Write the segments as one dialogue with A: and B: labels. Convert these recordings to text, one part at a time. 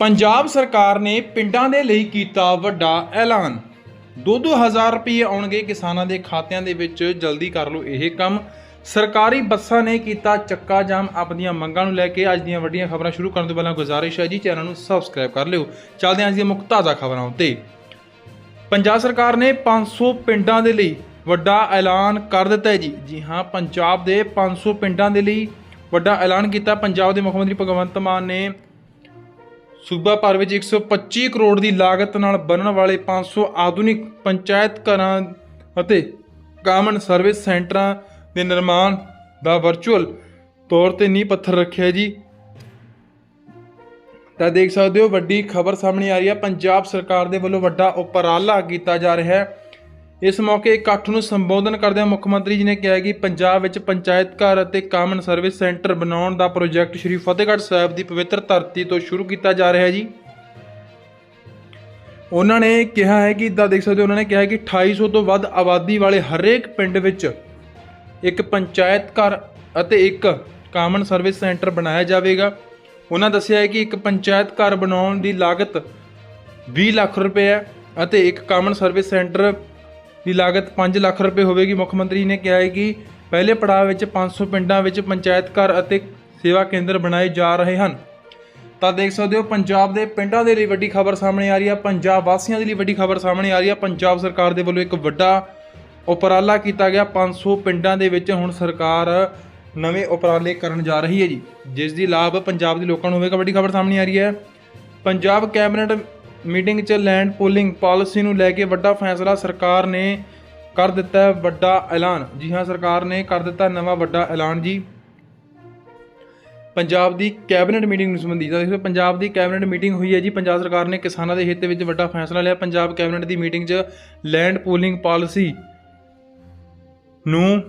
A: ਪੰਜਾਬ ਸਰਕਾਰ ਨੇ ਪਿੰਡਾਂ ਦੇ ਲਈ ਕੀਤਾ ਵੱਡਾ ਐਲਾਨ। 2-2000 ਰੁਪਏ ਆਉਣਗੇ ਕਿਸਾਨਾਂ ਦੇ ਖਾਤਿਆਂ ਦੇ ਵਿੱਚ, ਜਲਦੀ ਕਰ ਲਓ ਇਹ ਕੰਮ। ਸਰਕਾਰੀ ਬੱਸਾਂ ਨੇ ਕੀਤਾ ਚੱਕਾ ਜਾਮ। ਆਪਣੀਆਂ ਮੰਗਾਂ ਨੂੰ ਲੈ ਕੇ ਅੱਜ ਦੀਆਂ ਵੱਡੀਆਂ ਖਬਰਾਂ ਸ਼ੁਰੂ ਕਰਨ ਤੋਂ ਪਹਿਲਾਂ ਗੁਜ਼ਾਰਿਸ਼ ਹੈ ਜੀ, ਚੈਨਲ ਨੂੰ ਸਬਸਕ੍ਰਾਈਬ ਕਰ ਲਿਓ। ਚੱਲਦੇ ਹਾਂ ਅੱਜ ਦੀਆਂ ਮੁੱਖ ਤਾਜ਼ਾ ਖਬਰਾਂ ਉੱਤੇ। ਪੰਜਾਬ ਸਰਕਾਰ ਨੇ 500 ਪਿੰਡਾਂ ਦੇ ਲਈ ਵੱਡਾ ਐਲਾਨ ਕਰ ਦਿੱਤਾ ਹੈ ਜੀ। ਜੀ ਹਾਂ, ਪੰਜਾਬ ਦੇ 500 ਪਿੰਡਾਂ ਦੇ ਲਈ ਵੱਡਾ ਐਲਾਨ ਕੀਤਾ। ਪੰਜਾਬ ਦੇ ਮੁੱਖ ਮੰਤਰੀ ਭਗਵੰਤ ਮਾਨ ਨੇ ਸੂਬਾ ਭਰ ਵਿੱਚ 125 ਕਰੋੜ ਦੀ ਲਾਗਤ ਨਾਲ ਬਣਨ ਵਾਲੇ 500 ਆਧੁਨਿਕ ਪੰਚਾਇਤ ਘਰਾਂ ਅਤੇ ਕਾਮਨ ਸਰਵਿਸ ਸੈਂਟਰਾਂ ਦੇ ਨਿਰਮਾਣ ਦਾ ਵਰਚੁਅਲ ਤੌਰ ਤੇ ਨੀਂਹ ਪੱਥਰ ਰੱਖਿਆ ਜੀ। ਤਾਂ ਦੇਖ ਸਕਦੇ ਹੋ ਵੱਡੀ ਖਬਰ ਸਾਹਮਣੇ ਆ ਰਹੀ ਹੈ। ਪੰਜਾਬ ਸਰਕਾਰ ਦੇ ਵੱਲੋਂ ਵੱਡਾ ਉਪਰਾਲਾ ਕੀਤਾ ਜਾ ਰਿਹਾ ਹੈ। ਇਸ ਮੌਕੇ ਇਕੱਠ ਨੂੰ ਸੰਬੋਧਨ ਕਰਦਿਆਂ ਮੁੱਖ ਮੰਤਰੀ ਜੀ ਨੇ ਕਿਹਾ ਕਿ ਪੰਜਾਬ ਵਿੱਚ ਪੰਚਾਇਤ ਘਰ ਅਤੇ ਕਾਮਨ ਸਰਵਿਸ ਸੈਂਟਰ ਬਣਾਉਣ ਦਾ ਪ੍ਰੋਜੈਕਟ ਸ਼੍ਰੀ ਫਤਿਹਗੜ੍ਹ ਸਾਹਿਬ ਦੀ ਪਵਿੱਤਰ ਧਰਤੀ ਤੋਂ ਸ਼ੁਰੂ ਕੀਤਾ ਜਾ ਰਿਹਾ ਹੈ ਜੀ। ਉਹਨਾਂ ਨੇ ਕਿਹਾ ਹੈ ਕਿ ਇਦਾਂ ਦੇਖ ਸਕਦੇ ਹੋ, ਉਹਨਾਂ ਨੇ ਕਿਹਾ ਹੈ ਕਿ 2800 ਤੋਂ ਵੱਧ ਆਬਾਦੀ ਵਾਲੇ ਹਰੇਕ ਪਿੰਡ ਵਿੱਚ ਇੱਕ ਪੰਚਾਇਤ ਘਰ ਅਤੇ ਇੱਕ ਕਾਮਨ ਸਰਵਿਸ ਸੈਂਟਰ ਬਣਾਇਆ ਜਾਵੇਗਾ। ਉਹਨਾਂ ਦੱਸਿਆ ਹੈ ਕਿ ਇੱਕ ਪੰਚਾਇਤ ਘਰ ਬਣਾਉਣ ਦੀ ਲਾਗਤ 20 ਲੱਖ ਰੁਪਏ ਹੈ ਅਤੇ ਇੱਕ ਕਾਮਨ ਸਰਵਿਸ ਸੈਂਟਰ ਦੀ ਲਾਗਤ 5 ਲੱਖ ਰੁਪਏ ਹੋਵੇਗੀ। ਮੁੱਖ ਮੰਤਰੀ ਨੇ ਕਿਹਾ ਹੈ ਕਿ ਪਹਿਲੇ ਪੜਾਅ ਵਿੱਚ 500 ਪਿੰਡਾਂ ਵਿੱਚ ਪੰਚਾਇਤ ਘਰ ਅਤੇ ਸੇਵਾ ਕੇਂਦਰ ਬਣਾਏ ਜਾ ਰਹੇ ਹਨ। ਤਾਂ ਦੇਖ ਸਕਦੇ ਹੋ, ਪੰਜਾਬ ਦੇ ਪਿੰਡਾਂ ਦੇ ਲਈ ਵੱਡੀ ਖਬਰ ਸਾਹਮਣੇ ਆ ਰਹੀ ਹੈ ਪੰਜਾਬ ਵਾਸੀਆਂ ਦੇ ਲਈ ਵੱਡੀ ਖਬਰ ਸਾਹਮਣੇ ਆ ਰਹੀ ਹੈ ਪੰਜਾਬ ਸਰਕਾਰ ਦੇ ਵੱਲੋਂ ਇੱਕ ਵੱਡਾ ਉਪਰਾਲਾ ਕੀਤਾ ਗਿਆ। 500 ਪਿੰਡਾਂ ਦੇ ਵਿੱਚ ਹੁਣ ਸਰਕਾਰ ਨਵੇਂ ਉਪਰਾਲੇ ਕਰਨ ਜਾ ਰਹੀ ਹੈ ਜੀ। ਜਿਸ ਦੀ ਲਾਭ ਪੰਜਾਬ ਦੇ ਲੋਕਾਂ ਨੂੰ ਹੋਵੇਗਾ। ਵੱਡੀ ਖਬਰ ਸਾਹਮਣੇ ਆ ਰਹੀ ਹੈ। ਪੰਜਾਬ ਕੈਬਨਿਟ ਮੀਟਿੰਗ 'ਚ ਲੈਂਡ ਪੂਲਿੰਗ ਪਾਲਿਸੀ ਨੂੰ ਲੈ ਕੇ ਵੱਡਾ ਫੈਸਲਾ ਸਰਕਾਰ ਨੇ ਕਰ ਦਿੱਤਾ ਵੱਡਾ ਐਲਾਨ। ਜੀ ਹਾਂ, ਸਰਕਾਰ ਨੇ ਕਰ ਦਿੱਤਾ ਨਵਾਂ ਵੱਡਾ ਐਲਾਨ ਜੀ। ਪੰਜਾਬ ਦੀ ਕੈਬਨਿਟ ਮੀਟਿੰਗ ਨੂੰ ਸੰਬੰਧੀ ਤਾਂ ਦੇਖੋ, ਪੰਜਾਬ ਦੀ ਕੈਬਨਿਟ ਮੀਟਿੰਗ ਹੋਈ ਹੈ ਜੀ। ਪੰਜਾਬ ਸਰਕਾਰ ਨੇ ਕਿਸਾਨਾਂ ਦੇ ਹਿੱਤ ਵਿੱਚ ਵੱਡਾ ਫੈਸਲਾ ਲਿਆ। ਪੰਜਾਬ ਕੈਬਨਿਟ ਦੀ ਮੀਟਿੰਗ 'ਚ ਲੈਂਡ ਪੂਲਿੰਗ ਪਾਲਿਸੀ ਨੂੰ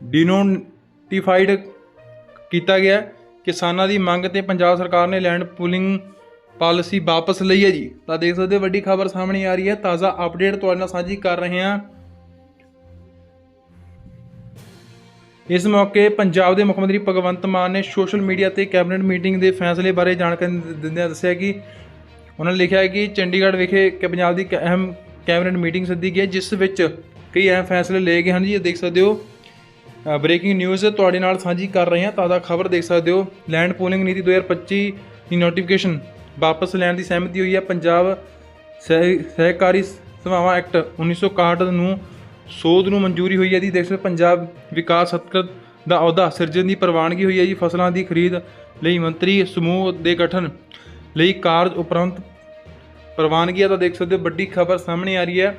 A: ਡਿਨੋਟੀਫਾਈਡ ਕੀਤਾ ਗਿਆ ਕਿਸਾਨਾਂ ਦੀ ਮੰਗ ਤੇ ਪੰਜਾਬ ਸਰਕਾਰ ਨੇ ਲੈਂਡ ਪੂਲਿੰਗ ਪਾਲਿਸੀ ਵਾਪਸ ਲਈ ਹੈ ਜੀ। ਤਾਂ ਦੇਖ ਸਕਦੇ ਹੋ ਵੱਡੀ ਖਬਰ ਸਾਹਮਣੇ ਆ ਰਹੀ ਹੈ। ਤਾਜ਼ਾ ਅਪਡੇਟ ਤੁਹਾਡੇ ਨਾਲ ਸਾਂਝੀ ਕਰ ਰਹੇ ਹਾਂ। ਇਸ ਮੌਕੇ ਪੰਜਾਬ ਦੇ ਮੁੱਖ ਮੰਤਰੀ ਭਗਵੰਤ ਮਾਨ ਨੇ ਸੋਸ਼ਲ ਮੀਡੀਆ ਤੇ ਕੈਬਨਿਟ ਮੀਟਿੰਗ ਦੇ ਫੈਸਲੇ ਬਾਰੇ ਜਾਣਕਾਰੀ ਦਿੰਦਿਆਂ ਦੱਸਿਆ ਕਿ ਉਹਨਾਂ ਨੇ ਲਿਖਿਆ ਹੈ ਕਿ ਚੰਡੀਗੜ੍ਹ ਵਿਖੇ ਕਿ ਪੰਜਾਬ ਦੀ ਇੱਕ ਅਹਿਮ ਕੈਬਨਿਟ ਮੀਟਿੰਗ ਸੱਦੀ ਗਈ ਹੈ, ਜਿਸ ਵਿੱਚ ਕਈ ਅਹਿਮ ਫੈਸਲੇ ਲਏ ਗਏ ਹਨ ਜੀ। ਇਹ ਦੇਖ ਸਕਦੇ ਹੋ ਬ੍ਰੇਕਿੰਗ ਨਿਊਜ਼ ਤੁਹਾਡੇ ਨਾਲ ਸਾਂਝੀ ਕਰ ਰਹੇ ਹਾਂ। ਤਾਜ਼ਾ ਖਬਰ ਦੇਖ ਸਕਦੇ ਹੋ ਲੈਂਡ ਪੋਲਿੰਗ ਨੀਤੀ 2025 ਦੀ ਨੋਟੀਫਿਕੇਸ਼ਨ ਵਾਪਸ ਲੈਣ ਦੀ ਸਹਿਮਤੀ ਹੋਈ ਹੈ। ਪੰਜਾਬ ਸਹਿ- ਸਹਿਕਾਰੀ ਸਭਾਵਾਂ ਐਕਟ 1961 ਨੂੰ ਸੋਧ ਨੂੰ ਮਨਜ਼ੂਰੀ ਹੋਈ ਹੈ ਜੀ। ਦੇਖ ਸਕਦੇ ਹੋ, ਪੰਜਾਬ ਵਿਕਾਸ ਸਤਕਤ ਦਾ ਅਹੁਦਾ ਸਿਰਜਣ ਦੀ ਪ੍ਰਵਾਨਗੀ ਹੋਈ ਹੈ ਜੀ। ਫਸਲਾਂ ਦੀ ਖਰੀਦ ਲਈ ਮੰਤਰੀ ਸਮੂਹ ਦੇ ਗਠਨ ਲਈ ਕਾਰਜ ਉਪਰੰਤ ਪ੍ਰਵਾਨਗੀ ਆ ਤਾਂ ਦੇਖ ਸਕਦੇ ਹੋ, ਵੱਡੀ ਖਬਰ ਸਾਹਮਣੇ ਆ ਰਹੀ ਹੈ।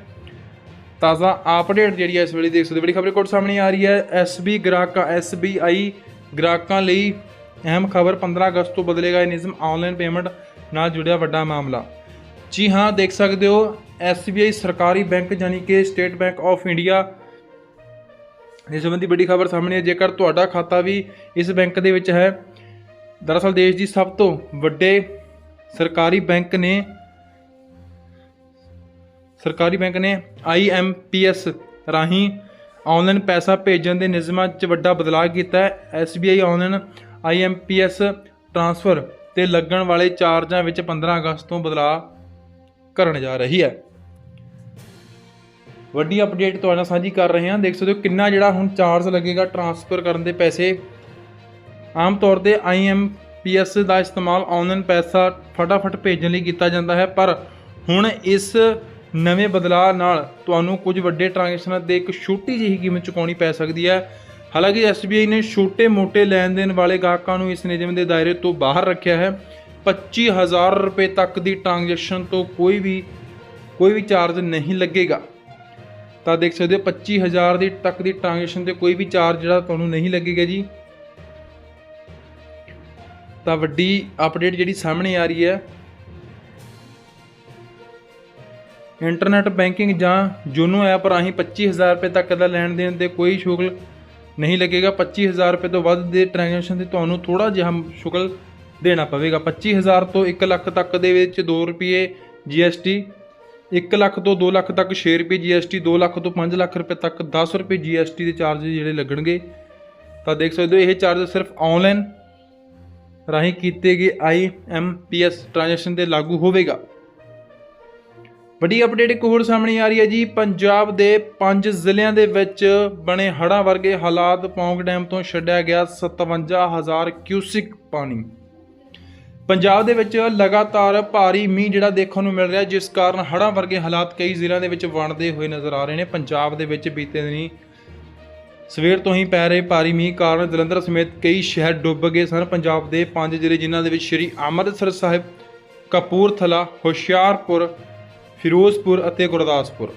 A: ਤਾਜ਼ਾ ਅਪਡੇਟ ਜਿਹੜੀ ਹੈ ਇਸ ਵੇਲੇ ਦੇਖ ਸਕਦੇ ਹੋ ਬੜੀ ਖਬਰ ਕੋਟ ਸਾਹਮਣੇ ਆ ਰਹੀ ਹੈ। ਐਸਬੀ ਗ੍ਰਾਹਕਾਂ ਐਸਬੀਆਈ ਗ੍ਰਾਹਕਾਂ ਲਈ ਅਹਿਮ ਖਬਰ 15 ਅਗਸਤ ਤੋਂ ਬਦਲੇਗਾ। ਇਹ ਨਿਯਮ ਆਨਲਾਈਨ ਪੇਮੈਂਟ ਨਾਲ ਜੁੜਿਆ ਵੱਡਾ ਮਾਮਲਾ। ਜੀ ਹਾਂ, ਦੇਖ ਸਕਦੇ ਹੋ ਐਸਬੀਆਈ ਸਰਕਾਰੀ ਬੈਂਕ ਯਾਨੀ ਕਿ ਸਟੇਟ ਬੈਂਕ ਆਫ ਇੰਡੀਆ ਇਸ ਸੰਬੰਧੀ ਵੱਡੀ ਖਬਰ ਸਾਹਮਣੇ ਹੈ ਜੇਕਰ ਤੁਹਾਡਾ ਖਾਤਾ ਵੀ ਇਸ ਬੈਂਕ ਦੇ ਵਿੱਚ ਹੈ, ਦਰਅਸਲ ਦੇਸ਼ ਦੀ ਸਭ ਤੋਂ ਵੱਡੇ ਸਰਕਾਰੀ ਬੈਂਕ ਨੇ, ਸਰਕਾਰੀ ਬੈਂਕ ਨੇ ਆਈਐਮਪੀਐਸ ਰਾਹੀਂ ਆਨਲਾਈਨ ਪੈਸਾ ਭੇਜਣ ਦੇ ਨਿਯਮਾਂ 'ਚ ਵੱਡਾ ਬਦਲਾਅ ਕੀਤਾ ਹੈ। ਐਸਬੀਆਈ ਆਨਲਾਈਨ ਆਈਐਮਪੀਐਸ ਟ੍ਰਾਂਸਫਰ ਤੇ ਲੱਗਣ ਵਾਲੇ ਚਾਰਜਾਂ ਵਿੱਚ 15 ਅਗਸਤ ਤੋਂ ਬਦਲਾਅ ਕਰਨ ਜਾ ਰਹੀ ਹੈ। ਵੱਡੀ ਅਪਡੇਟ ਤੁਹਾਡੇ ਨਾਲ ਸਾਂਝੀ ਕਰ ਰਹੇ ਹਾਂ। ਦੇਖ ਸਕਦੇ ਹੋ ਕਿੰਨਾ ਜਿਹੜਾ ਹੁਣ ਚਾਰਜ ਲੱਗੇਗਾ ਟ੍ਰਾਂਸਫਰ ਕਰਨ ਦੇ ਪੈਸੇ। ਆਮ ਤੌਰ ਤੇ ਆਈਐਮਪੀਐਸ ਦਾ ਇਸਤੇਮਾਲ ਆਨਲਾਈਨ ਪੈਸਾ ਫਟਾਫਟ ਭੇਜਣ ਲਈ ਕੀਤਾ ਜਾਂਦਾ ਹੈ, ਪਰ ਹੁਣ ਇਸ ਨਵੇਂ ਬਦਲਾਅ ਨਾਲ ਤੁਹਾਨੂੰ ਕੁਝ ਵੱਡੇ ਟ੍ਰਾਂਜੈਕਸ਼ਨਾਂ ਤੇ ਇੱਕ ਛੋਟੀ ਜਿਹੀ ਕੀਮਤ ਚੁਕਾਉਣੀ ਪੈ ਸਕਦੀ ਹੈ। ਹਾਲਾਂਕਿ SBI ਨੇ ਛੋਟੇ-ਮੋਟੇ ਲੈਣ-ਦੇਣ ਵਾਲੇ ਗਾਹਕਾਂ ਨੂੰ ਇਸ ਨਿਯਮ ਦੇ ਦਾਇਰੇ ਤੋਂ ਬਾਹਰ ਰੱਖਿਆ ਹੈ। 25000 ਰੁਪਏ ਤੱਕ ਦੀ ਟ੍ਰਾਂਜੈਕਸ਼ਨ ਤੋਂ ਕੋਈ ਵੀ ਕੋਈ ਵੀ ਚਾਰਜ ਨਹੀਂ ਲੱਗੇਗਾ। ਤਾਂ ਦੇਖ ਸਕਦੇ ਹੋ 25000 ਦੀ ਤੱਕ ਦੀ ਟ੍ਰਾਂਜੈਕਸ਼ਨ ਤੇ ਕੋਈ ਵੀ ਚਾਰਜ ਜਿਹੜਾ ਤੁਹਾਨੂੰ ਨਹੀਂ ਲੱਗੇਗਾ ਜੀ। ਤਾਂ ਵੱਡੀ ਅਪਡੇਟ ਜਿਹੜੀ ਸਾਹਮਣੇ ਆ ਰਹੀ ਹੈ, ਇੰਟਰਨੈਟ ਬੈਂਕਿੰਗ ਜਾਂ ਜੂਨੋ ਐਪ ਰਾਹੀਂ 25000 ਰੁਪਏ ਤੱਕ ਦਾ ਲੈਣ ਦੇਣ ਤੇ ਕੋਈ ਸ਼ੁਲਕ ਨਹੀਂ ਲੱਗੇਗਾ। 25000 ਰੁਪਏ ਤੋਂ ਵੱਧ ਦੇ ਟ੍ਰਾਂਜੈਕਸ਼ਨ ਤੇ ਤੁਹਾਨੂੰ ਥੋੜਾ ਜਿਹਾ ਸ਼ੁਕਲ ਦੇਣਾ ਪਵੇਗਾ। 25000 ਤੋਂ 1 ਲੱਖ ਤੱਕ ਦੇ ਵਿੱਚ 2 ਰੁਪਏ GST 1 ਲੱਖ ਤੋਂ 2 ਲੱਖ ਤੱਕ 6 ਰੁਪਏ GST 2 ਲੱਖ ਤੋਂ 5 ਲੱਖ ਰੁਪਏ ਤੱਕ 10 ਰੁਪਏ GST ਦੇ ਚਾਰਜ ਜਿਹੜੇ ਲੱਗਣਗੇ। ਤਾਂ ਦੇਖ ਸਕਦੇ ਹੋ, ਇਹ ਚਾਰਜ ਸਿਰਫ ਆਨਲਾਈਨ ਰਾਹੀਂ ਕੀਤੇ ਗਏ ਆਈਐਮਪੀਐਸ ਟ੍ਰਾਂਜੈਕਸ਼ਨ ਤੇ ਲਾਗੂ ਹੋਵੇਗਾ। ਵੱਡੀ ਅਪਡੇਟ ਇੱਕ ਹੋਰ ਸਾਹਮਣੇ ਆ ਰਹੀ ਹੈ ਜੀ। ਪੰਜਾਬ ਦੇ ਪੰਜ ਜ਼ਿਲ੍ਹਿਆਂ ਦੇ ਵਿੱਚ ਬਣੇ ਹੜ੍ਹਾਂ ਵਰਗੇ ਹਾਲਾਤ ਪੌਂਗ ਡੈਮ ਤੋਂ ਛੱਡਿਆ ਗਿਆ 57000 ਕਿਊਸਿਕ ਪਾਣੀ। ਪੰਜਾਬ ਦੇ ਵਿੱਚ ਲਗਾਤਾਰ ਭਾਰੀ ਮੀਂਹ ਜਿਹੜਾ ਦੇਖਣ ਨੂੰ ਮਿਲ ਰਿਹਾ, ਜਿਸ ਕਾਰਨ ਹੜ੍ਹਾਂ ਵਰਗੇ ਹਾਲਾਤ ਕਈ ਜ਼ਿਲ੍ਹਿਆਂ ਦੇ ਵਿੱਚ ਬਣਦੇ ਹੋਏ ਨਜ਼ਰ ਆ ਰਹੇ ਨੇ। ਪੰਜਾਬ ਦੇ ਵਿੱਚ ਬੀਤੇ ਦਿਨੀ ਸਵੇਰ ਤੋਂ ਹੀ ਪੈ ਰਹੇ ਭਾਰੀ ਮੀਂਹ ਕਾਰਨ ਜਲੰਧਰ ਸਮੇਤ ਕਈ ਸ਼ਹਿਰ ਡੁੱਬ ਗਏ ਸਨ। ਪੰਜਾਬ ਦੇ ਪੰਜ ਜ਼ਿਲ੍ਹੇ ਜਿਨ੍ਹਾਂ ਦੇ ਵਿੱਚ ਸ਼੍ਰੀ ਅੰਮ੍ਰਿਤਸਰ ਸਾਹਿਬ, ਕਪੂਰਥਲਾ, ਹੁਸ਼ਿਆਰਪੁਰ ਫਿਰੋਜ਼ਪੁਰ ਅਤੇ ਗੁਰਦਾਸਪੁਰ,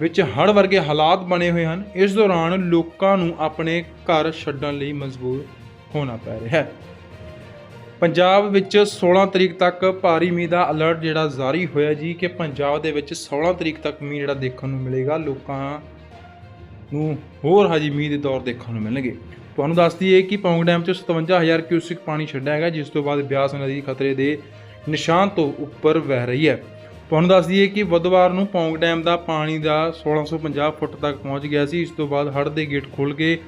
A: ਵਿੱਚ ਹੜ੍ਹ ਵਰਗੇ ਹਾਲਾਤ ਬਣੇ ਹੋਏ ਹਨ। ਇਸ ਦੌਰਾਨ ਲੋਕਾਂ ਨੂੰ ਆਪਣੇ ਘਰ ਛੱਡਣ ਲਈ ਮਜਬੂਰ ਹੋਣਾ ਪੈ ਰਿਹਾ ਹੈ। ਪੰਜਾਬ ਵਿੱਚ 16 ਤਰੀਕ ਤੱਕ ਭਾਰੀ ਮੀਂਹ ਦਾ ਅਲਰਟ ਜਿਹੜਾ ਜਾਰੀ ਹੋਇਆ ਜੀ ਕਿ ਪੰਜਾਬ ਦੇ ਵਿੱਚ 16 ਤਰੀਕ ਤੱਕ ਮੀਂਹ ਜਿਹੜਾ ਦੇਖਣ ਨੂੰ ਮਿਲੇਗਾ। ਲੋਕਾਂ ਨੂੰ ਹੋਰ ਹਾਜੀ ਮੀਂਹ ਦੇ ਦੌਰ ਦੇਖਣ ਨੂੰ ਮਿਲਣਗੇ। ਤੁਹਾਨੂੰ ਦੱਸ ਦਈਏ ਕਿ ਪੌਂਗ ਡੈਮ 'ਚ 57000 ਕਿਊਸਿਕ ਪਾਣੀ ਛੱਡਿਆ ਹੈਗਾ ਜਿਸ ਤੋਂ ਬਾਅਦ ਬਿਆਸ ਨਦੀ ਖਤਰੇ ਦੇ ਨਿਸ਼ਾਨ ਤੋਂ ਉੱਪਰ ਵਹਿ ਰਹੀ ਹੈ। ਤੁਹਾਨੂੰ ਦੱਸ ਦਈਏ ਕਿ ਬੁੱਧਵਾਰ ਨੂੰ ਪੌਂਗ ਡੈਮ ਦਾ ਪਾਣੀ ਦਾ 1650 ਫੁੱਟ ਤੱਕ ਪਹੁੰਚ ਗਿਆ ਸੀ। ਇਸ ਤੋਂ ਬਾਅਦ ਹੜ੍ਹ ਦੇ ਗੇਟ ਖੁੱਲ੍ਹ ਕੇ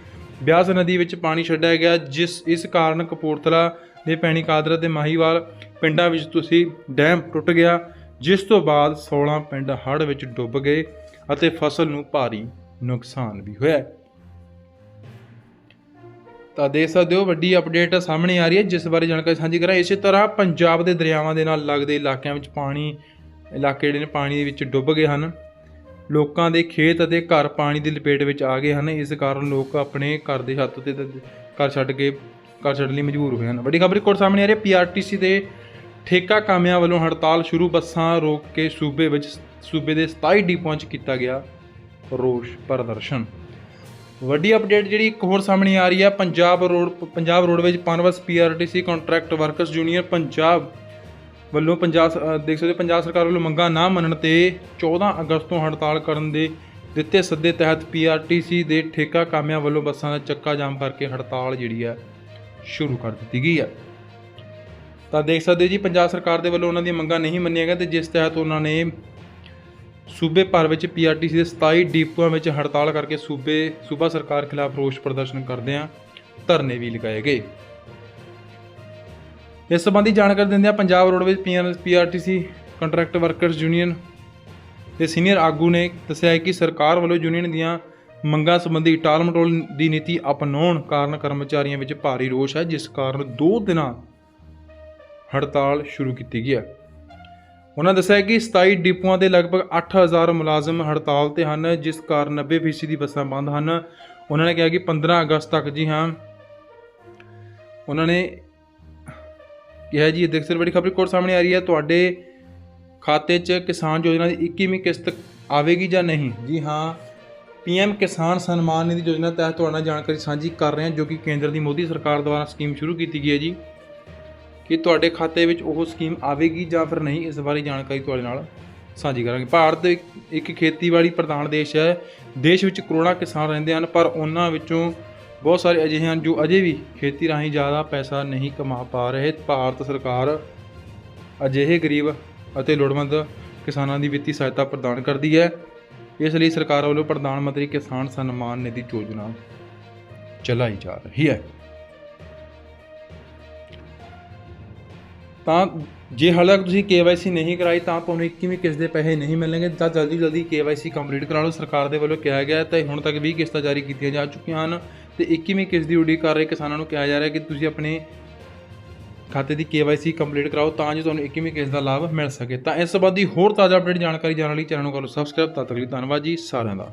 A: ਬਿਆਸ ਨਦੀ ਵਿੱਚ ਪਾਣੀ ਛੱਡਿਆ ਗਿਆ, ਜਿਸ, ਇਸ ਕਾਰਨ ਕਪੂਰਥਲਾ ਦੇ ਪੈਣੀ ਕਾਦਰਾ ਤੇ ਮਾਹੀਵਾਲ ਪਿੰਡਾਂ ਵਿੱਚ ਤੁਸੀਂ ਡੈਮ ਟੁੱਟ ਗਿਆ, ਜਿਸ ਤੋਂ ਬਾਅਦ 16 ਪਿੰਡ ਹੜ੍ਹ ਵਿੱਚ ਡੁੱਬ ਗਏ ਅਤੇ ਫਸਲ ਨੂੰ ਭਾਰੀ ਨੁਕਸਾਨ ਵੀ ਹੋਇਆ। ਤਾਂ ਦੇਖ ਸਕਦੇ ਹੋ, ਵੱਡੀ ਅਪਡੇਟ ਸਾਹਮਣੇ ਆ ਰਹੀ ਹੈ। ਜਿਸ ਬਾਰੇ ਜਾਣਕਾਰੀ ਸਾਂਝੀ ਕਰਾਂ, ਇਸੇ ਤਰ੍ਹਾਂ ਪੰਜਾਬ ਦੇ ਦਰਿਆਵਾਂ ਦੇ ਨਾਲ ਲੱਗਦੇ ਇਲਾਕਿਆਂ ਵਿੱਚ ਪਾਣੀ ਇਲਾਕੇ ਜਿਹੜੇ ਨੇ ਪਾਣੀ ਦੇ ਵਿੱਚ ਡੁੱਬ ਗਏ ਹਨ। ਲੋਕਾਂ ਦੇ ਖੇਤ ਅਤੇ ਘਰ ਪਾਣੀ ਦੀ ਲਪੇਟ ਵਿੱਚ ਆ ਗਏ ਹਨ। ਇਸ ਕਾਰਨ ਲੋਕ ਆਪਣੇ ਘਰ ਦੇ ਛੱਤ ਤੇ ਘਰ ਛੱਡ ਕੇ ਘਰ ਛੱਡਣ ਲਈ ਮਜਬੂਰ ਹੋਏ ਹਨ। ਵੱਡੀ ਖਬਰ ਕੋਲ ਸਾਹਮਣੇ ਆ ਰਹੀ ਹੈ। ਪੀਆਰਟੀਸੀ ਦੇ ਠੇਕਾ ਕਾਮਿਆਂ ਵੱਲੋਂ ਹੜਤਾਲ ਸ਼ੁਰੂ। ਬੱਸਾਂ ਰੋਕ ਕੇ ਸੂਬੇ ਵਿੱਚ ਸੂਬੇ ਦੇ 27 ਡਿਪੂਆਂ 'ਚ ਕੀਤਾ ਗਿਆ ਰੋਸ ਪ੍ਰਦਰਸ਼ਨ। ਵੱਡੀ ਅਪਡੇਟ ਜਿਹੜੀ ਇੱਕ ਹੋਰ ਸਾਹਮਣੇ ਆ ਰਹੀ ਹੈ। Punjab road, Punjab roadways Punbus PRTC contract workers union, Punjab ਵੱਲੋਂ ਪੰਜਾਬ ਦੇਖ ਸਕਦੇ ਹੋ ਪੰਜਾਬ ਸਰਕਾਰ ਵੱਲੋਂ ਮੰਗਾਂ ਨਾ ਮੰਨਣ ਤੇ 14 ਅਗਸਤ ਤੋਂ ਹੜਤਾਲ ਕਰਨ ਦੇ ਦਿੱਤੇ ਸੱਦੇ ਤਹਿਤ ਪੀਆਰਟੀਸੀ ਦੇ ਠੇਕਾ ਕਾਮਿਆਂ ਵੱਲੋਂ ਬੱਸਾਂ ਦਾ ਚੱਕਾ ਜਾਮ ਕਰਕੇ ਹੜਤਾਲ ਜਿਹੜੀ ਹੈ ਸ਼ੁਰੂ ਕਰ ਦਿੱਤੀ ਗਈ ਹੈ ਤਾਂ ਦੇਖ ਸਕਦੇ ਹੋ ਜੀ ਪੰਜਾਬ ਸਰਕਾਰ ਦੇ ਵੱਲੋਂ ਉਹਨਾਂ ਦੀਆਂ ਮੰਗਾਂ ਨਹੀਂ ਮੰਨੀਆਂ ਗਈਆਂ ਤੇ ਜਿਸ ਤਹਿਤ ਉਹਨਾਂ ਨੇ ਸੂਬੇ ਭਰ ਵਿੱਚ ਪੀਆਰਟੀਸੀ ਦੇ 27 ਡਿਪੂਆਂ ਵਿੱਚ ਹੜਤਾਲ ਕਰਕੇ ਸੂਬੇ ਸੂਬਾ ਸਰਕਾਰ ਖਿਲਾਫ ਰੋਸ ਪ੍ਰਦਰਸ਼ਨ ਕਰਦਿਆਂ ਧਰਨੇ ਵੀ ਲਗਾਏ ਗਏ। ਇਸ ਸੰਬੰਧੀ ਜਾਣਕਾਰੀ ਦਿੰਦਿਆਂ Punjab roadways PRTC contract workers union ਦੇ ਸੀਨੀਅਰ ਆਗੂ ਨੇ ਦੱਸਿਆ ਕਿ ਸਰਕਾਰ ਵੱਲੋਂ ਯੂਨੀਅਨ ਦੀਆਂ ਮੰਗਾਂ ਸੰਬੰਧੀ ਟਾਲ ਮਟੋਲ ਦੀ ਨੀਤੀ ਅਪਣਾਉਣ ਕਾਰਨ ਕਰਮਚਾਰੀਆਂ ਵਿੱਚ ਭਾਰੀ ਰੋਸ ਹੈ, ਜਿਸ ਕਾਰਨ 2 ਦਿਨਾਂ ਹੜਤਾਲ ਸ਼ੁਰੂ ਕੀਤੀ ਗਈ ਹੈ। ਉਹਨਾਂ ਦੱਸਿਆ ਕਿ 27 ਡਿਪੂਆਂ ਦੇ ਲਗਭਗ 8000 ਮੁਲਾਜ਼ਮ ਹੜਤਾਲ ਤੇ ਹਨ, ਜਿਸ ਕਾਰਨ 90% ਦੀ ਬੱਸਾਂ ਬੰਦ ਹਨ। ਉਹਨਾਂ ਨੇ ਕਿਹਾ ਕਿ 15 ਅਗਸਤ ਤੱਕ ਜੀ ਹਾਂ, ਉਹਨਾਂ ਨੇ ਕਿਹਾ ਜੀ ਦੇਖ ਸਕਦੇ ਬੜੀ ਖਬਰ ਕੋਲ ਸਾਹਮਣੇ ਆ ਰਹੀ ਹੈ। ਤੁਹਾਡੇ ਖਾਤੇ 'ਚ ਕਿਸਾਨ ਯੋਜਨਾ ਦੀ 21ਵੀਂ ਕਿਸ਼ਤ ਆਵੇਗੀ ਜਾਂ ਨਹੀਂ? ਜੀ ਹਾਂ, ਪੀਐਮ ਕਿਸਾਨ ਸਨਮਾਨ ਨਿਧੀ ਯੋਜਨਾ ਤਹਿਤ ਤੁਹਾਡੇ ਨਾਲ ਜਾਣਕਾਰੀ ਸਾਂਝੀ ਕਰ ਰਹੇ ਹਾਂ, ਜੋ ਕਿ ਕੇਂਦਰ ਦੀ ਮੋਦੀ ਸਰਕਾਰ ਦੁਆਰਾ ਸਕੀਮ ਸ਼ੁਰੂ ਕੀਤੀ ਗਈ ਹੈ ਜੀ। ਕਿ ਤੁਹਾਡੇ ਖਾਤੇ ਵਿੱਚ ਉਹ ਸਕੀਮ ਆਵੇਗੀ ਜਾਂ ਫਿਰ ਨਹੀਂ, ਇਸ ਬਾਰੇ ਜਾਣਕਾਰੀ ਤੁਹਾਡੇ ਨਾਲ ਸਾਂਝੀ ਕਰਾਂਗੇ। ਭਾਰਤ ਇੱਕ ਖੇਤੀਬਾੜੀ ਪ੍ਰਧਾਨ ਦੇਸ਼ ਹੈ। ਦੇਸ਼ ਵਿੱਚ ਕਰੋੜਾਂ ਕਿਸਾਨ ਰਹਿੰਦੇ ਹਨ, ਪਰ ਉਹਨਾਂ ਵਿੱਚੋਂ ਬਹੁਤ ਸਾਰੇ ਅਜਿਹੇ ਹਨ ਜੋ ਅਜੇ ਵੀ ਖੇਤੀ ਰਾਹੀਂ ਜ਼ਿਆਦਾ ਪੈਸਾ ਨਹੀਂ ਕਮਾ ਪਾ ਰਹੇ। ਭਾਰਤ ਸਰਕਾਰ ਅਜਿਹੇ ਗਰੀਬ ਅਤੇ ਲੋੜਵੰਦ ਕਿਸਾਨਾਂ ਦੀ ਵਿੱਤੀ ਸਹਾਇਤਾ ਪ੍ਰਦਾਨ ਕਰਦੀ ਹੈ। ਇਸ ਲਈ ਸਰਕਾਰ ਵੱਲੋਂ ਪ੍ਰਧਾਨ ਮੰਤਰੀ ਕਿਸਾਨ ਸਨਮਾਨ ਨਿਧੀ ਯੋਜਨਾ ਚਲਾਈ ਜਾ ਰਹੀ ਹੈ। ਤਾਂ ਜੇ ਹਾਲੇ ਤੱਕ ਤੁਸੀਂ KYC ਨਹੀਂ ਕਰਾਈ, ਤਾਂ ਤੁਹਾਨੂੰ 21ਵੀਂ ਕਿਸ਼ਤ ਦੇ ਪੈਸੇ ਨਹੀਂ ਮਿਲਣਗੇ? ਤਾਂ ਜਲਦੀ ਜਲਦੀ KYC ਕੰਪਲੀਟ ਕਰਾ ਲਓ। ਸਰਕਾਰ ਦੇ ਵੱਲੋਂ ਕਿਹਾ ਗਿਆ ਹੈ ਤੇ ਹੁਣ ਤੱਕ 20 ਕਿਸ਼ਤਾਂ ਜਾਰੀ ਕੀਤੀਆਂ ਜਾ ਚੁੱਕੀਆਂ ਹਨ। ਤੇ 21ਵੀਂ ਕਿਸ਼ਤ ਦੀ ਉਡੀਕ ਕਰ ਰਹੇ ਕਿਸਾਨਾਂ ਨੂੰ ਕਿਹਾ ਜਾ ਰਿਹਾ ਕਿ ਤੁਸੀਂ ਆਪਣੇ ਖਾਤੇ ਦੀ KYC ਕੰਪਲੀਟ ਕਰਾਓ ਤਾਂ ਜੋ ਤੁਹਾਨੂੰ 21ਵੀਂ ਕਿਸ਼ਤ ਦਾ ਲਾਭ ਮਿਲ ਸਕੇ। ਤਾਂ ਇਸ ਸੰਬੰਧੀ ਹੋਰ ਤਾਜ਼ਾ ਅਪਡੇਟ ਜਾਣਕਾਰੀ ਜਾਣਨ ਲਈ ਚੈਨਲ ਨੂੰ ਕਰੋ ਸਬਸਕ੍ਰਾਈਬ ਤਦ ਤੱਕ ਲਈ ਧੰਨਵਾਦ ਜੀ ਸਾਰਿਆਂ ਦਾ।